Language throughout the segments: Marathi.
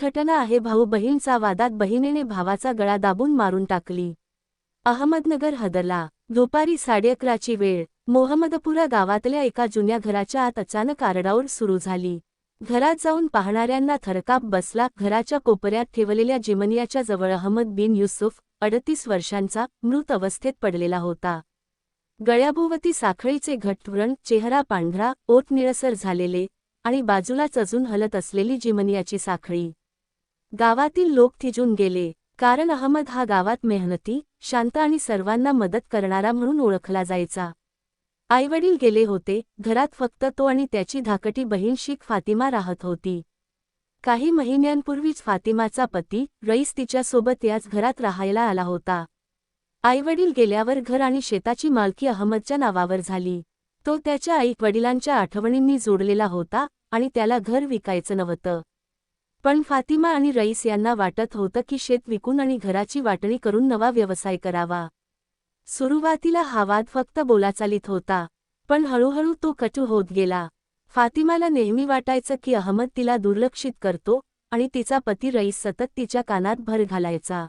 घटना आहे भाऊ बहीणचा वादात बहिणीने भावाचा गळा दाबून मारून टाकली. अहमदनगर हदरला. दुपारी साडेअकराची वेळ. मोहम्मदपुरा गावातल्या एका जुन्या घराच्या आत अचानक आरडाओर सुरू झाली. घरात जाऊन पाहणाऱ्यांना थरकाप बसला. घराच्या कोपऱ्यात ठेवलेल्या जिमनियाच्या जवळ अहमद बिन युसुफ अडतीस वर्षांचा मृत अवस्थेत पडलेला होता. गळ्याभोवती साखळीचे घटव्रण चेहरा पांढरा ओठ निळसर झालेले आणि बाजूलाच अजून हलत असलेली जिमनियाची साखळी. गावातील लोक थिजून गेले कारण अहमद हा गावात मेहनती शांत आणि सर्वांना मदत करणारा म्हणून ओळखला जायचा. आईवडील गेले होते घरात फक्त तो आणि त्याची धाकटी बहीण शीख फातिमा राहत होती. काही महिन्यांपूर्वीच फातिमाचा पती रईस तिच्यासोबत याच घरात राहायला आला होता. आईवडील गेल्यावर घर आणि शेताची मालकी अहमदच्या नावावर झाली. तो त्याच्या आई वडिलांच्या आठवणींनी जोडलेला होता आणि त्याला घर विकायचं नव्हतं. पण फातिमा आणि रईस यांना वाटत होतं की शेत विकून आणि घराची वाटणी करून नवा व्यवसाय करावा. सुरुवातीला हा वाद फक्त बोलाचालीत होता पण हळूहळू तो कटू होत गेला. फातिमाला नेहमी वाटायचं की अहमद तिला दुर्लक्षित करतो आणि तिचा पती रईस सतत तिच्या कानात भर घालायचा.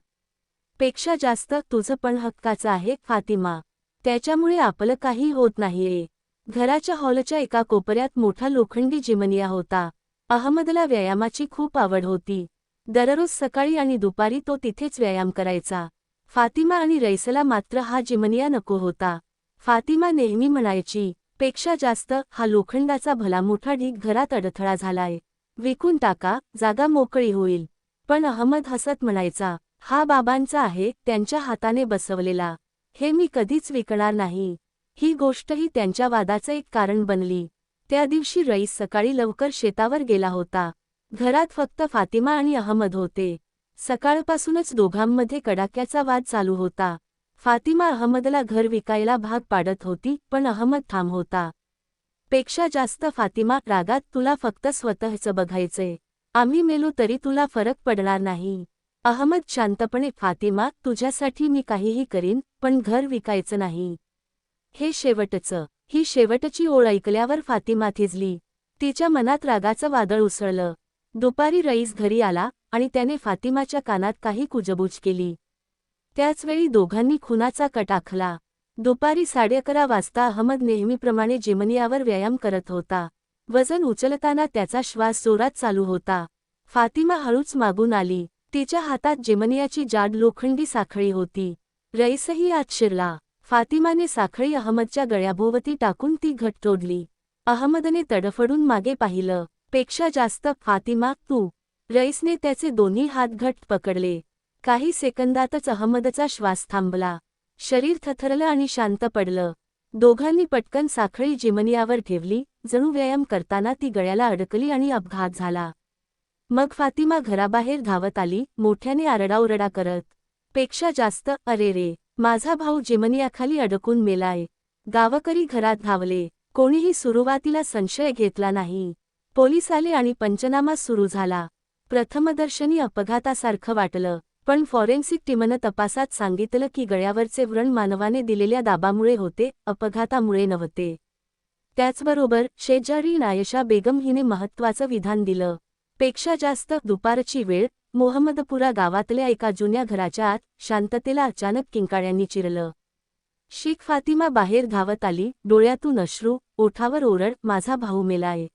पेक्षा जास्त तुझं पण हक्काचं आहे फातिमा. त्याच्यामुळे आपलं काही होत नाहीये. घराच्या हॉलच्या एका कोपऱ्यात मोठा लोखंडी जिमनिया होता. अहमदला व्यायामाची खूप आवड होती. दररोज सकाळी आणि दुपारी तो तिथेच व्यायाम करायचा. फातिमा आणि रैसला मात्र हा जिमनिया नको होता. फातिमा नेहमी म्हणायची पेक्षा जास्त हा लोखंडाचा भला मोठा ढीग घरात अडथळा झालाय. विकून टाका जागा मोकळी होईल. पण अहमद हसत म्हणायचा हा बाबांचा आहे त्यांच्या हाताने बसवलेला. हे मी कधीच विकणार नाही. ही गोष्टही त्यांच्या वादाचं एक कारण बनली. त्या दिवशी रईस सकाळी लवकर शेतावर गेला होता. घरात फक्त फातिमा आणि अहमद होते. सकाळपासूनच दोघांमध्ये कडाक्याचा वाद चालू होता. फातिमा अहमदला घर विकायला भाग पाडत होती पण अहमद थांब होता. पेक्षा जास्त फातिमा रागात तुला फक्त स्वतःचं बघायचंय. आम्ही मेलो तरी तुला फरक पडणार नाही. अहमद शांतपणे फातिमा तुझ्यासाठी मी काहीही करीन पण घर विकायचं नाही. हे शेवटचं ही शेवटची ओळ ऐकल्यावर फातिमा थिजली. तिच्या मनात रागाचं वादळ उसळलं. दुपारी रईस घरी आला आणि त्याने फातिमाच्या कानात काही कुजबूज केली. त्याचवेळी दोघांनी खुनाचा कट आखला. दुपारी साडेअकरा वाजता अहमद नेहमीप्रमाणे जिमनियावर व्यायाम करत होता. वजन उचलताना त्याचा श्वास जोरात चालू होता. फातिमा हळूच मागून आली. तिच्या हातात जिमनियाची जाड लोखंडी साखळी होती. रईसही आत शिरला. फातिमाने साखळी अहमदच्या गळ्याभोवती टाकून ती घट तोडली. अहमदने तडफडून मागे पाहिलं. पेक्षा जास्त फातिमा तू. रईसने त्याचे दोन्ही हात घट पकडले. काही सेकंदातच अहमदचा श्वास थांबला. शरीर थथरलं आणि शांत पडलं. दोघांनी पटकन साखळी जिमनियावर ठेवली. जणू व्यायाम करताना ती गळ्याला अडकली आणि अपघात झाला. मग फातिमा घराबाहेर धावत आली. मोठ्याने आरडाओरडा करत. पेक्षा जास्त अरे रे माझा भाऊ जिमनियाखाली अडकून मेलाय. गावकरी घरात धावले. कोणीही सुरुवातीला संशय घेतला नाही. पोलीस आले आणि पंचनामा सुरू झाला. प्रथमदर्शनी अपघातासारखं वाटलं पण फॉरेन्सिक टीमनं तपासात सांगितलं की गळ्यावरचे व्रण मानवाने दिलेल्या दाबामुळे होते अपघातामुळे नव्हते. त्याचबरोबर शेजारी नायशा बेगम हिने महत्त्वाचं विधान दिलं. पेक्षा जास्त दुपारची वेळ मोहम्मदपुरा गावातल्या एका जुन्या घराच्या आत शांततेला अचानक किंकाळ्यांनी चिरलं. शीख फातिमा बाहेर धावत आली डोळ्यातून अश्रू ओठावर ओरड माझा भाऊ मेलाय.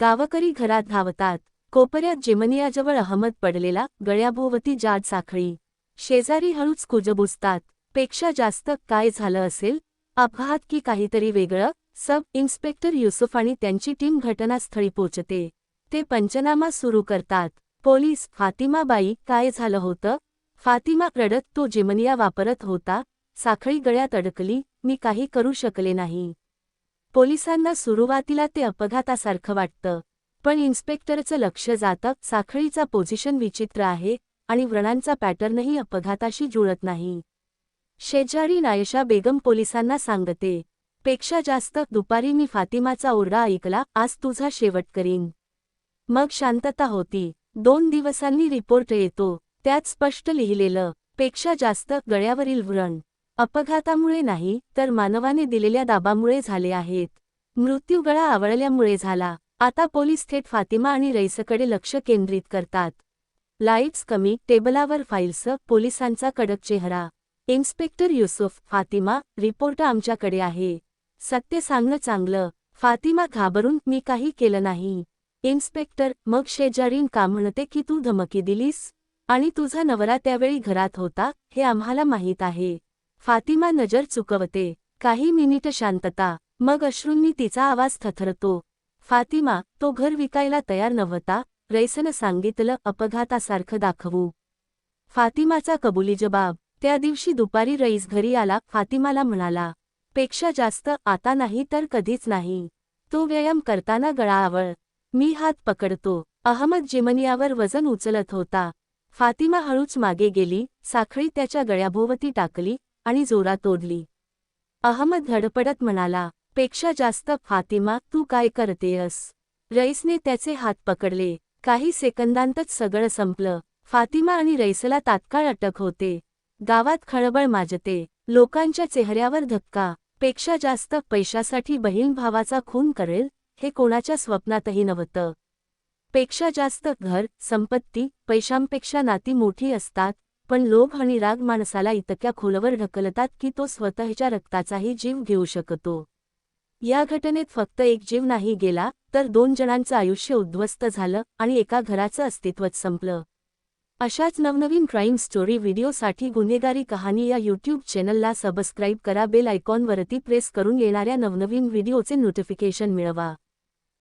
गावकरी घरात धावतात. कोपऱ्यात जिमनियाजवळ अहमद पडलेला गळ्याभोवती जाड साखळी. शेजारी हळूच कुजबुजतात पेक्षा जास्त काय झालं असेल? अपघात की काहीतरी वेगळं? सब इन्स्पेक्टर युसुफ आणि त्यांची टीम घटनास्थळी पोचते ते पंचनामा सुरू करतात. पोलीस फातिमाबाई काय झालं होतं? फातिमा रडत तो जिमनिया वापरत होता साखळी गळ्यात अडकली मी काही करू शकले नाही. पोलिसांना सुरुवातीला ते अपघातासारखं वाटतं पण इन्स्पेक्टरचं लक्ष जातं साखळीचा पोझिशन विचित्र आहे आणि व्रणांचा पॅटर्नही अपघाताशी जुळत नाही. शेजारी नायशा बेगम पोलिसांना सांगते पेक्षा जास्त दुपारी मी फातिमाचा ओरडा ऐकला आज तुझा शेवट करीन. मग शांतता होती. दोन दिवसांनी रिपोर्ट येतो. त्यात स्पष्ट लिहिलेलं पेक्षा जास्त गळ्यावरील व्रण अपघातामुळे नाही तर मानवाने दिलेल्या दाबामुळे झाले आहेत. मृत्यू गळा आवळल्यामुळे झाला. आता पोलीस थेट फातिमा आणि रईसकडे लक्ष केंद्रित करतात. लाईट्स कमी टेबलावर फाईल्स पोलिसांचा कडक चेहरा. इन्स्पेक्टर युसुफ फातिमा रिपोर्ट आमच्याकडे आहे. सत्य सांगणं चांगलं. फातिमा घाबरून मी काही केलं नाही. इन्स्पेक्टर मग शेजारीन का म्हणते की तू धमकी दिलीस? आणि तुझा नवरा त्यावेळी घरात होता हे आम्हाला माहीत आहे. फातिमा नजर चुकवते. काही मिनिट शांतता. मग अश्रूंनी तिचा आवाज थथरतो फातिमा तो घर विकायला तयार नव्हता. रैसनं सांगितलं अपघातासारखं दाखवू. फातिमाचा कबुली जबाब. त्या दिवशी दुपारी रईस घरी आला फातिमाला म्हणाला पेक्षा जास्त आता नाही तर कधीच नाही. तो व्यायाम करताना गळा आवळ मी हात पकडतो. अहमद जिमनियावर वजन उचलत होता. फातिमा हळूच मागे गेली साखळी त्याच्या गळ्याभोवती टाकली आणि जोरात ओढली. अहमद धडपडत म्हणाला पेक्षा जास्त फातिमा तू काय करतेयस? रईसने त्याचे हात पकडले. काही सेकंदांतच सगळं संपलं. फातिमा आणि रईसला तात्काळ अटक होते. गावात खळबळ माजते. लोकांच्या चेहऱ्यावर धक्का. पेक्षा जास्त पैशासाठी बहीण भावाचा खून करेल? हे कोणाच्या स्वप्नातही नव्हतं. पेक्षा जास्त घर संपत्ती पैशांपेक्षा नाती मोठी असतात पण लोभ आणि राग माणसाला इतक्या खोलवर ढकलतात की तो स्वतःच्या रक्ताचाही जीव घेऊ शकतो. या घटनेत फक्त एक जीव नाही गेला तर दोन जणांचं आयुष्य उद्ध्वस्त झालं आणि एका घराचं अस्तित्वच संपलं. अशाच नवनवीन क्राईम स्टोरी व्हिडिओसाठी गुन्हेगारी कहाणी या यूट्यूब चॅनलला सबस्क्राईब करा बेल आयकॉनवरती प्रेस करून येणाऱ्या नवनवीन व्हिडिओचे नोटिफिकेशन मिळवा.